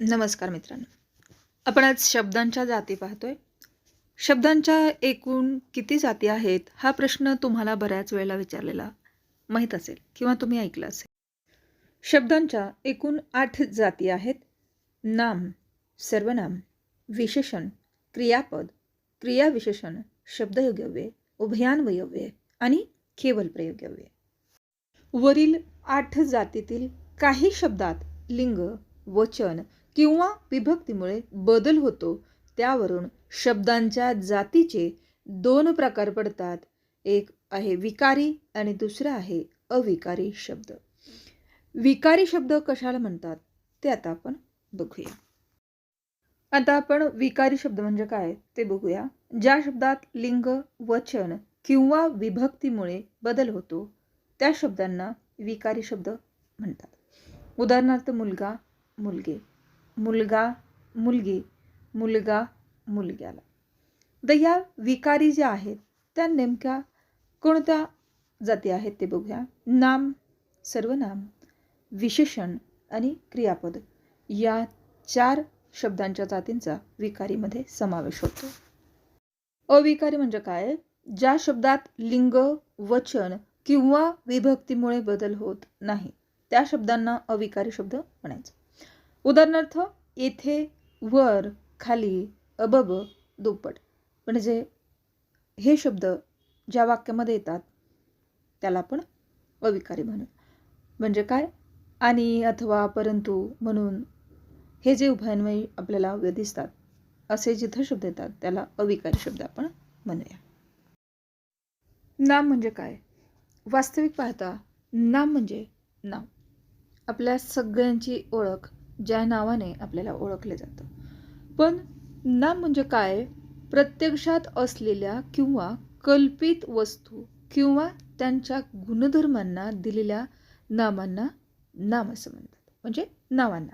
नमस्कार मित्रांनो. आपण आज शब्दांच्या जाती पाहतोय. शब्दांच्या एकूण किती जाती आहेत हा प्रश्न तुम्हाला बऱ्याच वेळेला विचारलेला माहीत असेल किंवा तुम्ही ऐकलं असेल. शब्दांच्या एकूण आठ जाती आहेत. नाम सर्वनाम विशेषण क्रियापद क्रियाविशेषण शब्दयोगव्य उभयान्वयव्ये आणि केवल प्रयोगव्ये वरील आठ जातीतील काही शब्दात लिंग वचन किंवा विभक्तीमुळे बदल होतो त्यावरून शब्दांच्या जातीचे दोन प्रकार पडतात. एक आहे विकारी आणि दुसरा आहे अविकारी शब्द. विकारी शब्द कशाला म्हणतात? ते आता आपण बघूया. आता आपण विकारी शब्द म्हणजे काय ते बघूया. ज्या शब्दात लिंग वचन किंवा विभक्तीमुळे बदल होतो त्या शब्दांना विकारी शब्द म्हणतात. उदाहरणार्थ मुलगा मुलगे. मुलगा मुलगी मुलगा मुलग्याला. तर या विकारी ज्या आहेत त्या नेमक्या कोणत्या जाती आहेत ते बघूया. नाम सर्वनाम विशेषण आणि क्रियापद. या चार शब्दांच्या जातींचा विकारीमध्ये समावेश होतो. अविकारी म्हणजे काय? ज्या शब्दात लिंग वचन किंवा विभक्तीमुळे बदल होत नाही त्या शब्दांना अविकारी शब्द म्हणायचं. उदाहरणार्थ येथे वर खाली अबब दुप्पट. म्हणजे हे शब्द ज्या वाक्यामध्ये येतात त्याला आपण अविकारी म्हणू म्हणजे काय? आणि अथवा परंतु म्हणून हे जे उभयान्वयी आपल्याला दिसतात असे जिथं शब्द येतात त्याला अविकारी शब्द आपण म्हणूया. नाम म्हणजे काय? वास्तविक पाहता नाम म्हणजे नाव. आपल्या सगळ्यांची ओळख ज्या नावाने आपल्याला ओळखले जातं. पण नाम म्हणजे काय? प्रत्यक्षात असलेल्या किंवा कल्पित वस्तू किंवा त्यांच्या गुणधर्मांना दिलेल्या नामांना नाम असं म्हणतात. म्हणजे नावांना.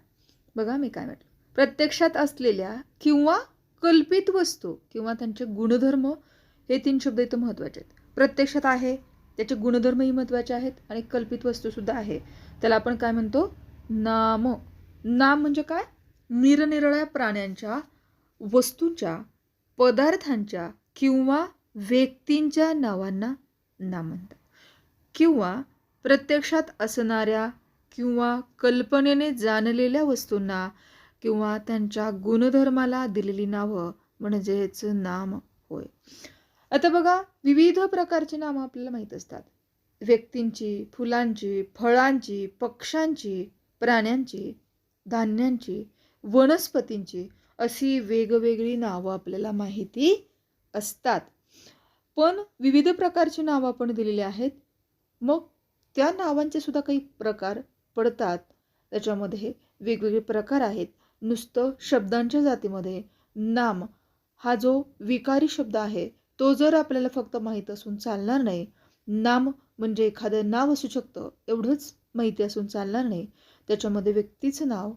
बघा मी काय म्हटलं. प्रत्यक्षात असलेल्या किंवा कल्पित वस्तू किंवा त्यांचे गुणधर्म हे तीन शब्द इथं महत्त्वाचे आहेत. प्रत्यक्षात आहे त्याचे गुणधर्मही महत्त्वाचे आहेत आणि कल्पित वस्तूसुद्धा आहे. त्याला आपण काय म्हणतो? नाम. नाम म्हणजे काय? निरनिराळ्या प्राण्यांच्या वस्तूंच्या पदार्थांच्या किंवा व्यक्तींच्या नावांना नाम म्हणतात. किंवा प्रत्यक्षात असणाऱ्या किंवा कल्पनेने जाणलेल्या वस्तूंना किंवा त्यांच्या गुणधर्माला दिलेली नावं म्हणजेच नाम होय. आता बघा विविध प्रकारची नावं आपल्याला माहीत असतात. व्यक्तींची फुलांची फळांची पक्ष्यांची प्राण्यांची. धान्यांची वनस्पतींची अशी वेगवेगळी नावं आपल्याला माहिती असतात. पण विविध प्रकारची नावं आपण दिलेली आहेत. मग त्या नावांचे सुद्धा काही प्रकार पडतात. त्याच्यामध्ये वेगवेगळे प्रकार आहेत. नुसतं शब्दांच्या जातीमध्ये नाम हा जो विकारी शब्द आहे तो जर आपल्याला फक्त माहीत असून चालणार नाही नाम म्हणजे एखादं नाव असू शकतं एवढंच माहिती असून चालणार नाही. त्याच्यामध्ये व्यक्तीचं नाव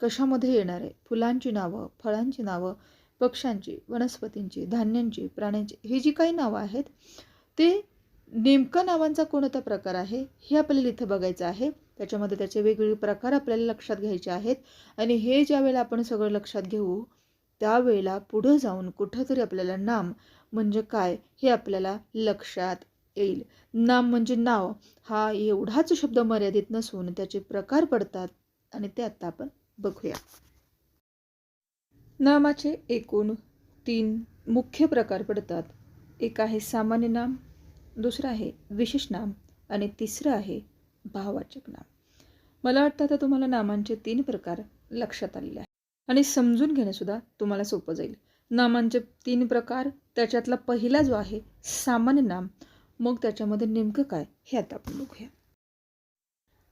कशामध्ये येणार आहे? फुलांची नावं फळांची नावं पक्ष्यांची वनस्पतींची धान्यांची प्राण्यांची ही जी काही नावं आहेत ते नेमकं नावांचा कोणता प्रकार आहे हे आपल्याला इथं बघायचं आहे. त्याच्यामध्ये त्याचे वेगवेगळे प्रकार आपल्याला लक्षात घ्यायचे आहेत. आणि हे ज्या वेळेला आपण सगळं लक्षात घेऊ त्यावेळेला पुढं जाऊन कुठंतरी आपल्याला नाम म्हणजे काय हे आपल्याला लक्षात येईल. नाम म्हणजे नाव. हा एवढाच शब्द मर्यादित नसून त्याचे प्रकार पडतात आणि ते आता आपण बघूया. नामाचे एकूण तीन मुख्य प्रकार पडतात. एक आहे सामान्य नाम दुसरं आहे विशेष नाम आणि तिसरं आहे भाववाचक नाम. मला वाटतं आता तुम्हाला नामांचे तीन प्रकार लक्षात आलेले आहेत. आणि समजून घेणंसुद्धा तुम्हाला सोपं जाईल. नामांचे तीन प्रकार त्याच्यातला पहिला जो आहे सामान्य नाम मग त्याच्यामध्ये नेमकं काय हे आता आपण बघूया.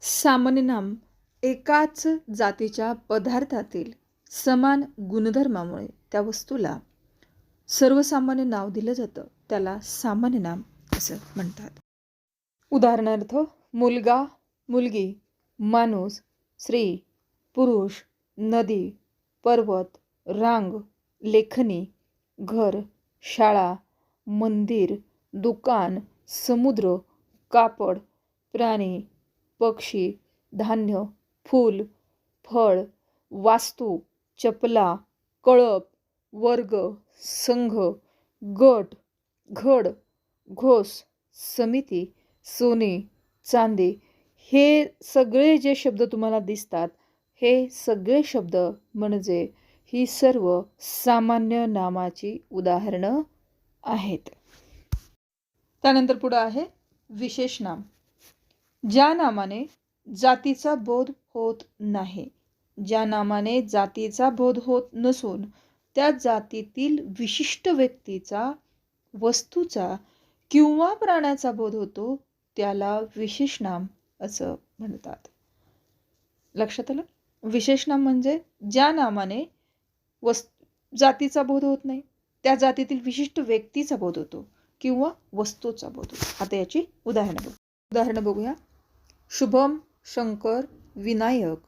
सामान्य नाम एकाच जातीच्या पदार्थातील समान गुणधर्मामुळे त्या वस्तूला सर्वसामान्य नाव दिलं जातं. त्याला सामान्य नाम असं म्हणतात. उदाहरणार्थ मुलगा मुलगी माणूस स्त्री पुरुष नदी पर्वत रांग लेखनी घर शाळा मंदिर दुकान समुद्र कापड प्राणी पक्षी धान्य फूल फळ वास्तू चपला कळप वर्ग संघ गट घड घोस समिती सोने चांदी. हे सगळे जे शब्द तुम्हाला दिसतात हे सगळे शब्द म्हणजे ही सर्व सामान्य नामाची उदाहरणं आहेत. त्यानंतर पुढं आहे विशेष नाम. ज्या नामाने जातीचा बोध होत नाही ज्या नामाने जातीचा बोध होत नसून त्या जातीतील विशिष्ट व्यक्तीचा वस्तूचा किंवा प्राण्याचा बोध होतो त्याला विशेष नाम असं म्हणतात. लक्षात आलं? विशेष नाम म्हणजे ज्या नामाने वस् जातीचा बोध होत नाही त्या जातीतील विशिष्ट व्यक्तीचा बोध होतो. किंवा वस्तूचा बोध आता याची उदाहरणं बघू. उदाहरणं बघूया. शुभम शंकर विनायक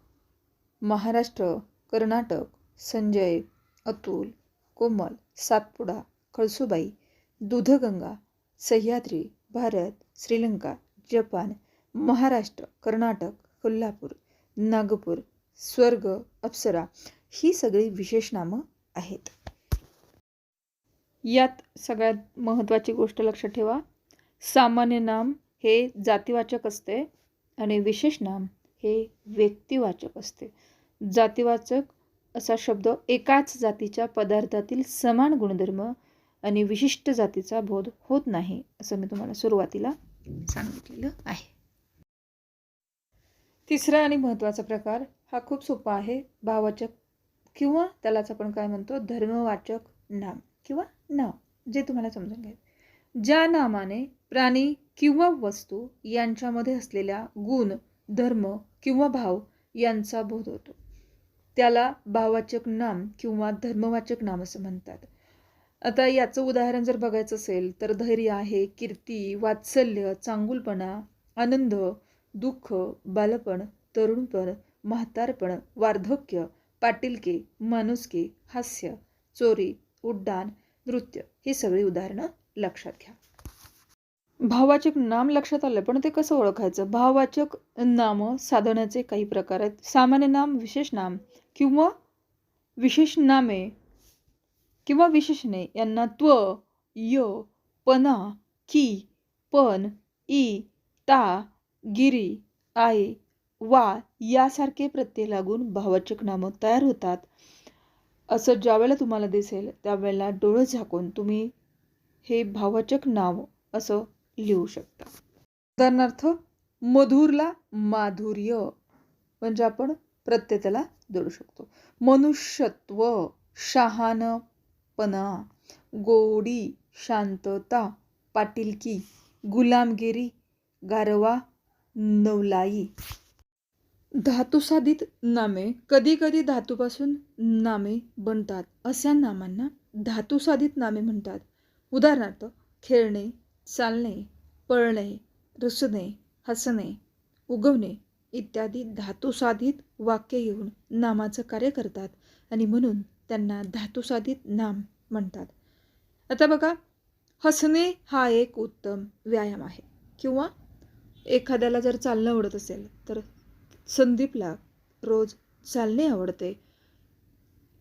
महाराष्ट्र कर्नाटक संजय अतुल कोमल सातपुडा कळसुबाई दुधगंगा सह्याद्री भारत श्रीलंका जपान महाराष्ट्र कर्नाटक कोल्हापूर नागपूर स्वर्ग अप्सरा. ही सगळी विशेष नामं आहेत. यात सगळ्यात महत्त्वाची गोष्ट लक्षात ठेवा. सामान्य नाम हे जातीवाचक असते आणि विशेष नाम हे व्यक्तिवाचक असते. जातीवाचक असा शब्द एकाच जातीच्या पदार्थातील समान गुणधर्म आणि विशिष्ट जातीचा बोध होत नाही असं मी तुम्हाला सुरुवातीला सांगितलेलं आहे. तिसरा आणि महत्त्वाचा प्रकार हा खूप सोपा आहे. भाववाचक किंवा त्यालाच आपण काय म्हणतो? धर्मवाचक नाम किंवा नाव जे तुम्हाला समजून घ्यायचं. ज्या नामाने प्राणी किंवा वस्तू यांच्यामध्ये असलेल्या गुण धर्म किंवा भाव यांचा बोध होतो. त्याला भाववाचक नाम किंवा धर्मवाचक नाम असं म्हणतात. आता याचं उदाहरण जर बघायचं असेल तर धैर्य आहे कीर्ती वात्सल्य चांगुलपणा आनंद दुःख बालपण तरुणपण म्हातारपण वार्धक्य पाटीलके माणुसकी हास्य चोरी उड्डाण नृत्य. ही सगळी उदाहरणं लक्षात घ्या. भाववाचक नाम लक्षात आलं पण ते कसं ओळखायचं? भाववाचक नाम साधण्याचे काही प्रकार आहेत. सामान्य नाम विशेष नाम किंवा विशेष नामे किंवा विशेषणे यांना त्व य पना की पण ई ता गिरी आई वा यासारखे प्रत्यय लागून भाववाचक नामं तयार होतात. असं ज्यावेळेला तुम्हाला दिसेल त्यावेळेला डोळं झाकून तुम्ही हे भावचक नाव असं लिहू शकता. उदाहरणार्थ मधुरला माधुर्य म्हणजे आपण प्रत्येकाला जोडू शकतो. मनुष्यत्व शहाणपणा गोडी शांतता पाटीलकी गुलामगिरी गारवा नवलाई. धातुसाधित नामे कधी कधी धातूपासून नामे बनतात. अशा नामांना धातुसाधित नामे म्हणतात. उदाहरणार्थ खेळणे चालणे पळणे रुसणे हसणे उगवणे इत्यादी धातुसाधित वाक्य येऊन नामाचं कार्य करतात आणि म्हणून त्यांना धातुसाधित नाम म्हणतात. आता बघा हसणे हा एक उत्तम व्यायाम आहे. किंवा एखाद्याला जर चालणं आवडत असेल तर संदीपला रोज चालणे आवडते.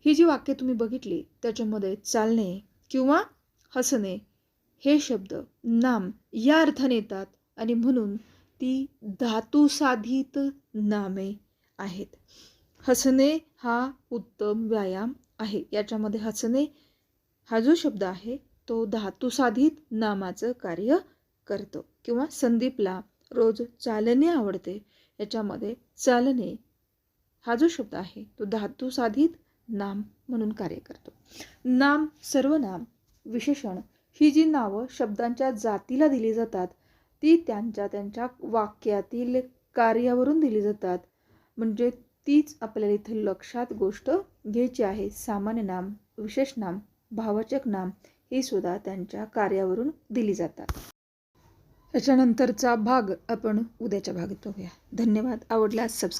ही जी वाक्य तुम्ही बघितली त्याच्यामध्ये चालणे किंवा हसणे हे शब्द नाम या अर्थाने येतात आणि म्हणून ती धातुसाधित नामे आहेत. हसणे हा उत्तम व्यायाम आहे. याच्यामध्ये हसणे हा जो शब्द आहे तो धातुसाधित नामाचं कार्य करतो किंवा संदीपला रोज चालणे आवडते. याच्यामध्ये चालणे हा जो शब्द आहे तो धातुसाधित नाम म्हणून कार्य करतो. नाम सर्वनाम विशेषण ही जी नावं शब्दांच्या जातीला दिली जातात ती त्यांच्या त्यांच्या वाक्यातील कार्यावरून दिली जातात. म्हणजे तीच आपल्याला इथे लक्षात गोष्ट घ्यायची आहे. सामान्य नाम विशेष नाम भावचक नाम ही सुद्धा त्यांच्या कार्यावरून दिली जातात. त्याच्यानंतरचा भाग आपण उद्याच्या भागात बघूया. धन्यवाद. आवडल्यास सबस्क्राईब